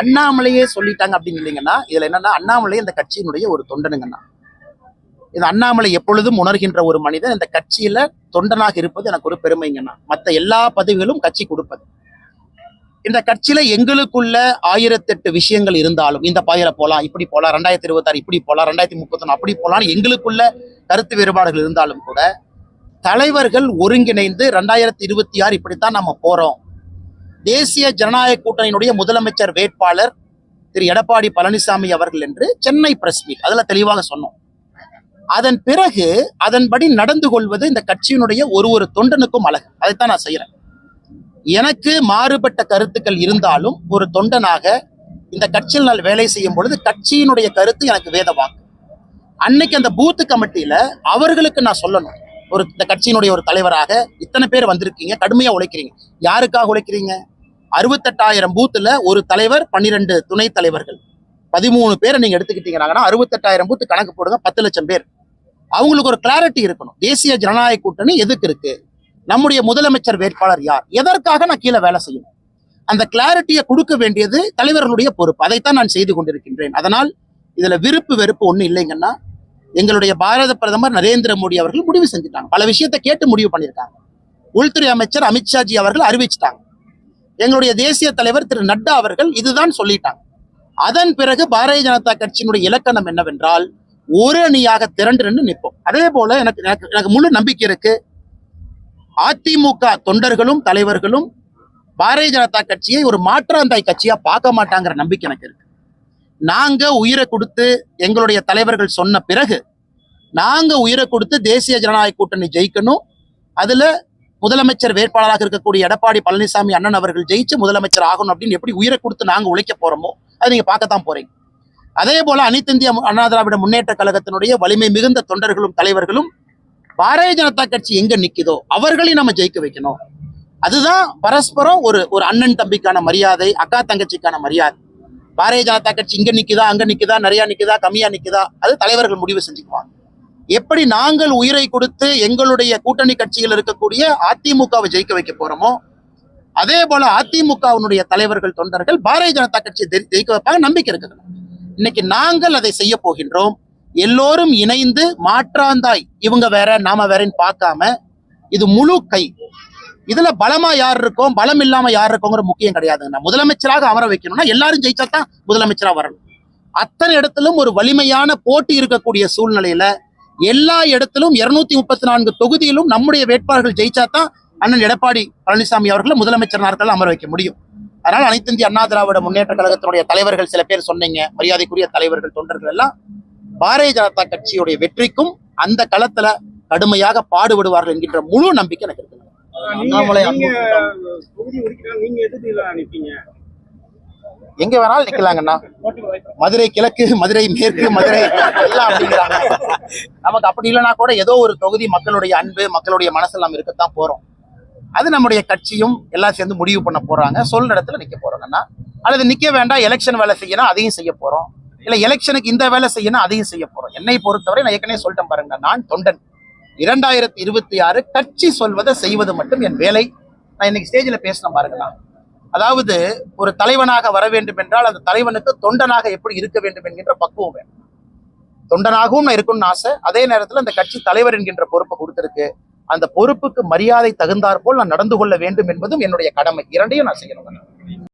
அண்ணாமலையே சொல்லிட்டாங்க அப்படின்னு இல்லைங்கன்னா இதுல என்னன்னா அண்ணாமலை இந்த கட்சியினுடைய ஒரு தொண்டனுங்கண்ணா. இது அண்ணாமலை எப்பொழுதும் உணர்கின்ற ஒரு மனிதன். இந்த கட்சியில தொண்டனாக இருப்பது எனக்கு ஒரு பெருமைங்கன்னா மற்ற எல்லா பதவிகளும் கட்சி கொடுப்பது. இந்த கட்சியில எங்களுக்குள்ள ஆயிரத்தெட்டு விஷயங்கள் இருந்தாலும் இந்த பாயில போலாம் இப்படி போலாம் ரெண்டாயிரத்தி இருபத்தாறு இப்படி போலாம் ரெண்டாயிரத்தி முப்பத்தொன்னு அப்படி போலாம் எங்களுக்குள்ள கருத்து வேறுபாடுகள் இருந்தாலும் கூட தலைவர்கள் ஒருங்கிணைந்து ரெண்டாயிரத்தி இருபத்தி ஆறு இப்படித்தான் நம்ம போறோம். தேசிய ஜனநாயக கூட்டணியினுடைய முதலமைச்சர் வேட்பாளர் திரு எடப்பாடி பழனிசாமி அவர்கள் என்று சென்னை பிரஸ் மீட் அதுல தெளிவாக சொன்னோம். அதன் பிறகு அதன்படி நடந்து கொள்வது இந்த கட்சியினுடைய ஒரு ஒரு தொண்டனுக்கும் அழகு. அதைத்தான் நான் செய்யறேன் எனக்கு மாறுபட்ட கருத்துக்கள் இருந்தாலும் ஒரு தொண்டனாக இந்த கட்சியில் நான் வேலை செய்யும் பொழுது கட்சியினுடைய கருத்து எனக்கு வேதவாக்கு அன்னைக்கு அந்த பூத்து கமிட்டியில அவர்களுக்கு நான் சொல்லணும். ஒரு இந்த கட்சியினுடைய ஒரு தலைவராக இத்தனை பேர் வந்திருக்கீங்க கடுமையா உழைக்கிறீங்க. யாருக்காக உழைக்கிறீங்க? அறுபத்தெட்டாயிரம் பூத்துல ஒரு தலைவர் பன்னிரெண்டு துணைத் தலைவர்கள். பதிமூணு பேரை நீங்க எடுத்துக்கிட்டீங்கன்னா அறுபத்தெட்டாயிரம் பூத்து கணக்கு போடுங்க பத்து லட்சம் பேர். அவங்களுக்கு ஒரு கிளாரிட்டி இருக்கணும். தேசிய ஜனநாயக கூட்டணி எதுக்கு இருக்கு? நம்முடைய முதலமைச்சர் வேட்பாளர் யார்? எதற்காக நான் கீழே வேலை செய்யணும்? அந்த கிளாரிட்டியை கொடுக்க வேண்டியது தலைவர்களுடைய பொறுப்பு. அதைத்தான் நான் செய்து கொண்டிருக்கின்றேன். அதனால் இதுல விருப்பு வெறுப்பு ஒன்றும் இல்லைங்கன்னா எங்களுடைய பாரத பிரதமர் நரேந்திர மோடி அவர்கள் முடிவு செஞ்சுட்டாங்க. பல விஷயத்தை கேட்டு முடிவு பண்ணியிருக்காங்க. உள்துறை அமைச்சர் அமித்ஷாஜி அவர்கள் அறிவிச்சிட்டாங்க. எங்களுடைய தேசிய தலைவர் திரு நட்டா அவர்கள் இதுதான் சொல்லிட்டாங்க. அதன் பிறகு பாரதிய ஜனதா கட்சியினுடைய இலக்கணம் என்னவென்றால் ஒரு அணியாக திரண்டு நின்று நிற்போம். அதே போல எனக்கு எனக்கு எனக்கு முழு நம்பிக்கை இருக்கு. அதிமுக தொண்டர்களும் தலைவர்களும் பாரதிய ஜனதா கட்சியை ஒரு மாற்றாந்தாய் கட்சியா பார்க்க மாட்டாங்கிற நம்பிக்கை எனக்கு இருக்கு. நாங்க உயிரை கொடுத்து எங்களுடைய தலைவர்கள் சொன்ன பிறகு நாங்க உயிரை கொடுத்து தேசிய ஜனநாயக கூட்டணி ஜெயிக்கணும். அதுல முதலமைச்சர் வேட்பாளராக இருக்கக்கூடிய எடப்பாடி பழனிசாமி அண்ணன் அவர்கள் ஜெயிச்சு முதலமைச்சர் ஆகணும் அப்படின்னு எப்படி உயிரை கொடுத்து நாங்க உழைக்க போறோமோ அதை நீங்க பார்க்கத்தான் போறீங்க. அதே போல அனைத்திந்திய அண்ணா திராவிட முன்னேற்ற கழகத்தினுடைய வலிமை மிகுந்த தொண்டர்களும் தலைவர்களும் பாரதிய ஜனதா கட்சி எங்க நிக்குதோ அவர்களையும் நம்ம ஜெயிக்க வைக்கணும். அதுதான் பரஸ்பரம் ஒரு ஒரு அண்ணன் தம்பிக்கான மரியாதை அக்கா தங்கச்சிக்கான மரியாதை. பாரதிய ஜனதா கட்சி இங்க நிக்குதா அங்க நிக்குதா நிறைய நிக்குதா கம்மியா நிக்குதா அது தலைவர்கள் முடிவு செஞ்சுக்குவாங்க. எப்படி நாங்கள் உயிரை கொடுத்து எங்களுடைய கூட்டணி கட்சியில் இருக்கக்கூடிய அதிமுகவை ஜெயிக்க வைக்க போறோமோ அதே போல அதிமுகவினுடைய தலைவர்கள் தொண்டர்கள் பாரதிய ஜனதா கட்சியை ஜெயிக்க வைப்பாங்க நம்பிக்கை இருக்குது. இன்னைக்கு நாங்கள் அதை செய்ய போகின்றோம். எல்லோரும் இணைந்து மாற்றாந்தாய் இவங்க வேற நாம வேறன்னு பார்க்காம இது முழு கை. இதுல பலமா யார் இருக்கோம் பலம் இல்லாம யார் இருக்கோங்கிற முக்கியம் கிடையாதுங்க முதலமைச்சராக அமர வைக்கணும்னா எல்லாரும் ஜெயிச்சா தான் முதலமைச்சரா வரணும். அத்தனை இடத்திலும் ஒரு வலிமையான போட்டி இருக்கக்கூடிய சூழ்நிலையில எல்லா இடத்திலும் இருநூத்தி முப்பத்தி நான்கு தொகுதியிலும் நம்முடைய வேட்பாளர்கள் ஜெயிச்சா தான் அண்ணன் எடப்பாடி பழனிசாமி அவர்களை முதலமைச்சர் நாட்கள் அமர வைக்க முடியும். அதனால அனைத்து இந்திய அண்ணா திராவிட முன்னேற்ற கழகத்தினுடைய தலைவர்கள் சில பேர் சொன்னீங்க மரியாதைக்குரிய தலைவர்கள் தொண்டர்கள் எல்லாம் பாரதிய ஜனதா கட்சியுடைய வெற்றிக்கும் அந்த களத்துல கடுமையாக பாடுபடுவார்கள் என்கின்ற முழு நம்பிக்கை எனக்கு இருக்கு. அண்ணாமலை நீங்க அன்பு தொகுதி ஒதுக்கிட்டா நீங்க எதிர்த்து நிப்பீங்க எங்க வேணாலும் நிக்கலாங்கண்ணா. மதுரை கிழக்கு மதுரை மேற்கு மதுரை எல்லாம் அப்படிங்கிறாங்க. நமக்கு அப்படி இல்லைன்னா கூட ஏதோ ஒரு தொகுதி மக்களுடைய அன்பு மக்களுடைய மனசில் நம்ம இருக்கத்தான் போறோம். அது நம்முடைய கட்சியும் எல்லாம் சேர்ந்து முடிவு பண்ண போறாங்க. சொல் இடத்துல நிக்க போறாங்கன்னா அல்லது நிக்க வேண்டாம் எலெக்ஷன் வேலை செய்யணும் அதையும் செய்ய போறோம். இல்ல எலெக்ஷனுக்கு இந்த வேலை செய்யணும் அதையும் செய்ய போறோம். என்னை பொறுத்தவரை நான் ஏற்கனவே சொல்லிட்டேன் பாருங்க நான் தொண்டன். இரண்டாயிரத்தி இருபத்தி ஆறு கட்சி சொல்வதை செய்வது மட்டும் என் வேலை. நான் இன்னைக்கு ஸ்டேஜில் பேசின பாருங்களா அதாவது ஒரு தலைவனாக வர வேண்டும் என்றால் அந்த தலைவனுக்கு தொண்டனாக எப்படி இருக்க வேண்டும் என்கின்ற பக்குவம் வேணும். தொண்டனாகவும் நான் இருக்கணும்னு ஆசை. அதே நேரத்தில் அந்த கட்சி தலைவர் என்கின்ற பொறுப்பை கொடுத்திருக்கு. அந்த பொறுப்புக்கு மரியாதை தகுந்தாற்போல் நான் நடந்து கொள்ள வேண்டும் என்பதும் என்னுடைய கடமை. இரண்டையும் நான் செய்யணும்.